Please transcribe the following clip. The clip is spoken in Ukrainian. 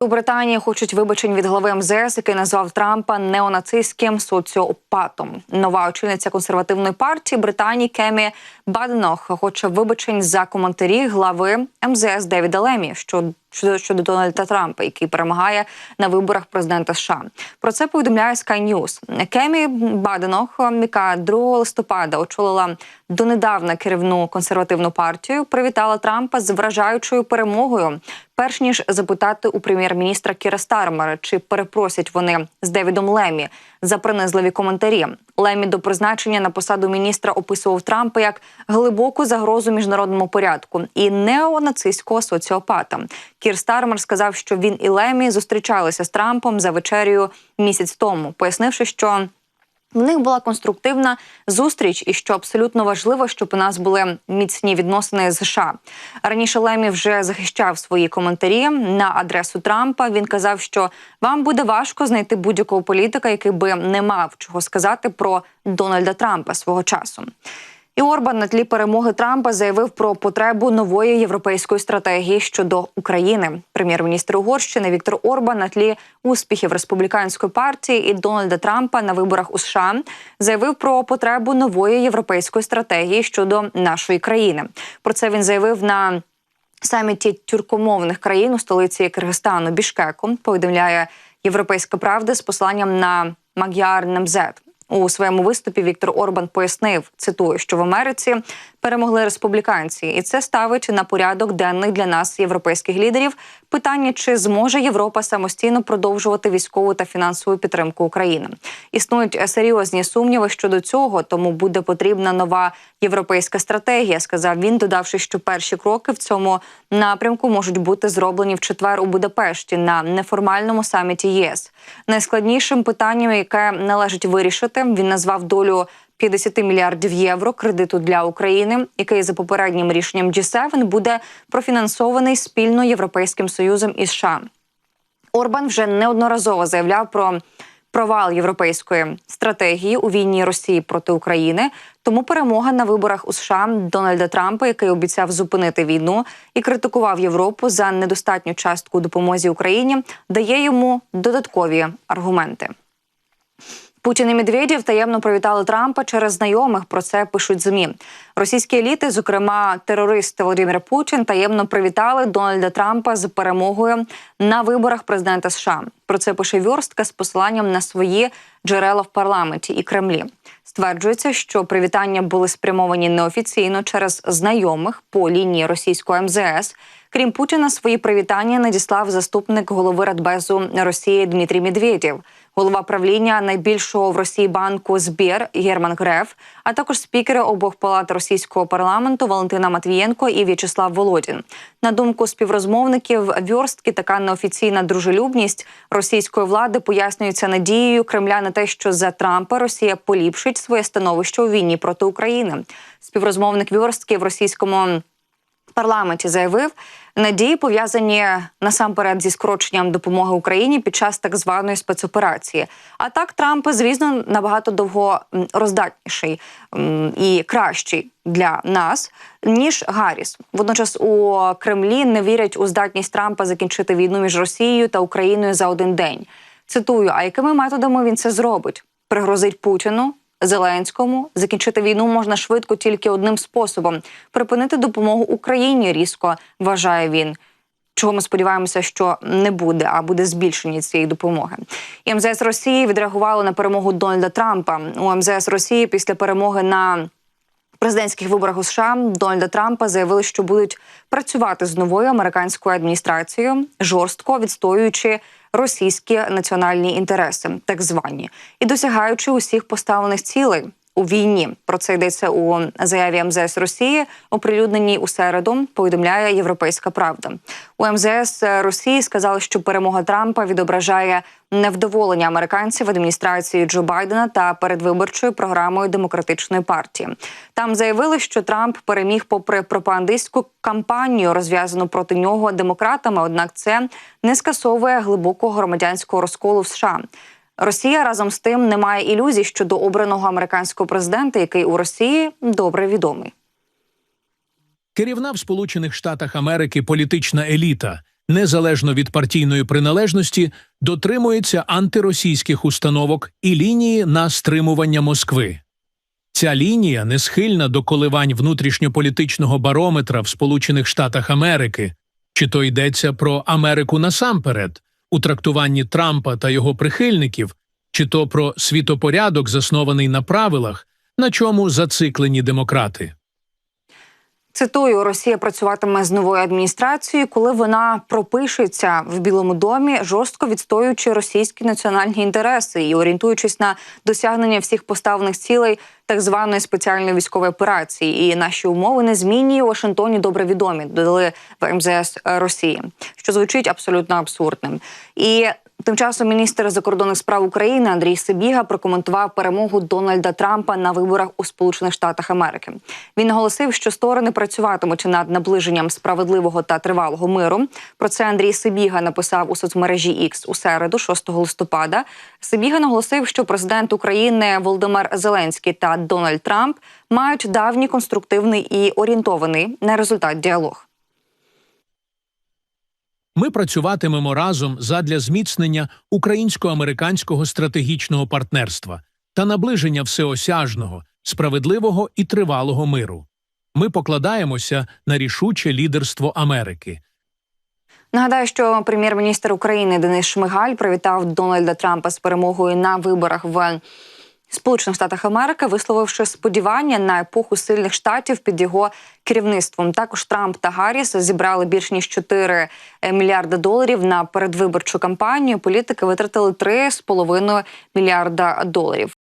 У Британії хочуть вибачень від глави МЗС, який назвав Трампа неонацистським соціопатом. Нова очільниця консервативної партії Британії Кемі Баденох хоче вибачень за коментарі глави МЗС Девіда Лемі щодо щодо щодо Дональда Трампа, який перемагає на виборах президента США. Про це повідомляє Sky News. Кемі Баденох, яка 2 листопада очолила донедавна керівну консервативну партію, привітала Трампа з вражаючою перемогою. Перш ніж запитати у прем'єр-міністра Кіра Стармера, чи перепросять вони з Девідом Лемі за принизливі коментарі. Лемі до призначення на посаду міністра описував Трампа як глибоку загрозу міжнародному порядку і неонацистського соціопата. Кір Стармер сказав, що він і Лемі зустрічалися з Трампом за вечерю місяць тому, пояснивши, що в них була конструктивна зустріч, і що абсолютно важливо, щоб у нас були міцні відносини з США. Раніше Лемі вже захищав свої коментарі на адресу Трампа. Він казав, що вам буде важко знайти будь-якого політика, який би не мав чого сказати про Дональда Трампа свого часу. І Орбан на тлі перемоги Трампа заявив про потребу нової європейської стратегії щодо України. Прем'єр-міністр Угорщини Віктор Орбан на тлі успіхів республіканської партії і Дональда Трампа на виборах у США заявив про потребу нової європейської стратегії щодо нашої країни. Про це він заявив на саміті тюркомовних країн у столиці Киргизстану Бішкеку. Повідомляє Європейська правда з посланням на Magyar Nemzet. У своєму виступі Віктор Орбан пояснив, цитую, що в Америці перемогли республіканці, і це ставить на порядок денний для нас, європейських лідерів, питання, чи зможе Європа самостійно продовжувати військову та фінансову підтримку України. Існують серйозні сумніви щодо цього, тому буде потрібна нова європейська стратегія. Сказав він, додавши, що перші кроки в цьому напрямку можуть бути зроблені в четвер у Будапешті на неформальному саміті ЄС. Найскладнішим питанням, яке належить вирішити, він назвав долю 50 мільярдів євро кредиту для України, який за попереднім рішенням G7 буде профінансований спільно європейським союзом і США. Орбан вже неодноразово заявляв про провал європейської стратегії у війні Росії проти України. Тому перемога на виборах у США Дональда Трампа, який обіцяв зупинити війну і критикував Європу за недостатню частку допомозі Україні, дає йому додаткові аргументи. Путін і Медведєв таємно привітали Трампа через знайомих. Про це пишуть змі. Російські еліти, зокрема терорист Володимир Путін, таємно привітали Дональда Трампа з перемогою на виборах президента США. Про це пише Вьорстка з посиланням на свої джерела в парламенті і Кремлі. Стверджується, що привітання були спрямовані неофіційно через знайомих по лінії російського МЗС. Крім Путіна, свої привітання надіслав заступник голови Радбезу Росії Дмитрій Медведєв голова правління найбільшого в Росії банку Збір Герман Греф, а також спікери обох палат російського парламенту Валентина Матвієнко і В'ячеслав Володін. На думку співрозмовників Вьорстки, така неофіційна дружелюбність російської влади пояснюється надією Кремля на те, що за Трампа Росія поліпшить своє становище у війні проти України. Співрозмовник Вьорстки в російському парламенті заявив, надії пов'язані насамперед зі скороченням допомоги Україні під час так званої спецоперації. А так Трамп, звісно, набагато довго роздатніший і кращий для нас ніж Гарріс. Водночас у Кремлі не вірять у здатність Трампа закінчити війну між Росією та Україною за один день. Цитую: а якими методами він це зробить? Пригрозить Путіну Зеленському закінчити війну можна швидко тільки одним способом припинити допомогу Україні. Різко вважає він. Чого ми сподіваємося, що не буде, а буде збільшення цієї допомоги. І МЗС Росії відреагувало на перемогу Дональда Трампа у МЗС Росії після перемоги на президентських виборах у США Дональда Трампа заявили, що будуть працювати з новою американською адміністрацією, жорстко відстоюючи російські національні інтереси, так звані, і досягаючи усіх поставлених цілей. У війні про це йдеться у заяві МЗС Росії, оприлюдненій у середу. Повідомляє Європейська Правда. У МЗС Росії сказали, що перемога Трампа відображає невдоволення американців адміністрації Джо Байдена та передвиборчою програмою демократичної партії. Там заявили, що Трамп переміг попри пропагандистську кампанію, розв'язану проти нього демократами. Однак це не скасовує глибокого громадянського розколу в США. Росія разом з тим не має ілюзій щодо обраного американського президента, який у Росії добре відомий. Керівна в Сполучених Штатах Америки політична еліта незалежно від партійної приналежності, дотримується антиросійських установок і лінії на стримування Москви. Ця лінія не схильна до коливань внутрішньополітичного барометра в Сполучених Штатах Америки, чи то йдеться про Америку насамперед у трактуванні Трампа та його прихильників, чи то про світопорядок, заснований на правилах, на чому зациклені демократи. Цитую, Росія працюватиме з новою адміністрацією, коли вона пропишеться в Білому домі, жорстко відстоюючи російські національні інтереси і орієнтуючись на досягнення всіх поставлених цілей так званої спеціальної військової операції. І наші умови незмінні у Вашингтоні добре відомі. Додали в МЗС Росії, що звучить абсолютно абсурдним. І Тим часом міністр закордонних справ України Андрій Сибіга прокоментував перемогу Дональда Трампа на виборах у Сполучених Штатах Америки. Він наголосив, що сторони працюватимуть над наближенням справедливого та тривалого миру. Про це Андрій Сибіга написав у соцмережі X у середу, 6 листопада. Сибіга наголосив, що президент України Володимир Зеленський та Дональд Трамп мають давній конструктивний і орієнтований на результат діалог. Ми працюватимемо разом задля зміцнення українсько-американського стратегічного партнерства та наближення всеосяжного, справедливого і тривалого миру. Ми покладаємося на рішуче лідерство Америки. Нагадаю, що прем'єр-міністр України Денис Шмигаль привітав Дональда Трампа з перемогою на виборах в Сполучених Штатах Америки, висловивши сподівання на епоху сильних штатів під його керівництвом. Також Трамп та Гарріс зібрали більш ніж 4 мільярди доларів на передвиборчу кампанію. Політики витратили 3,5 мільярда доларів.